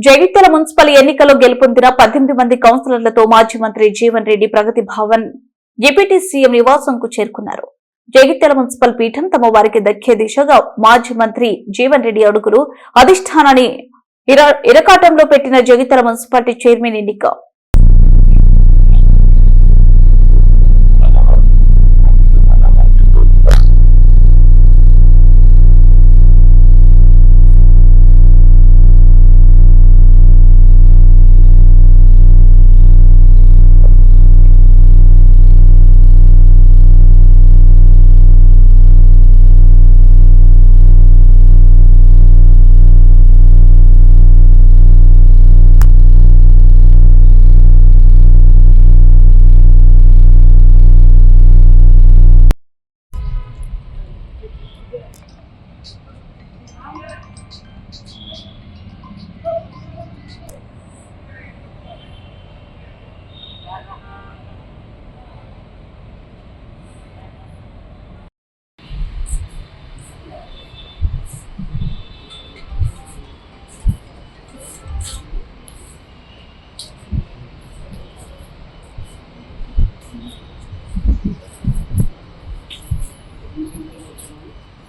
Jagtial municipal ఎన్నికల్లో గెలుపొందిన పద్దెనిమిది మంది కౌన్సిలర్లతో మాజీ మంత్రి జీవన్ రెడ్డి ప్రగతి భవన్ డిప్యూటీ సీఎం నివాసంకు చేరుకున్నారు. జగిత్యాల మున్సిపల్ పీఠం తమ వారికి దక్కే దిశగా మాజీ మంత్రి జీవన్ రెడ్డి అడుగులు అధిష్టానాన్ని ఇర- ఇరకాటంలో పెట్టిన జగిత్యాల మున్సిపాలిటీ చైర్మన్ ఎన్నిక.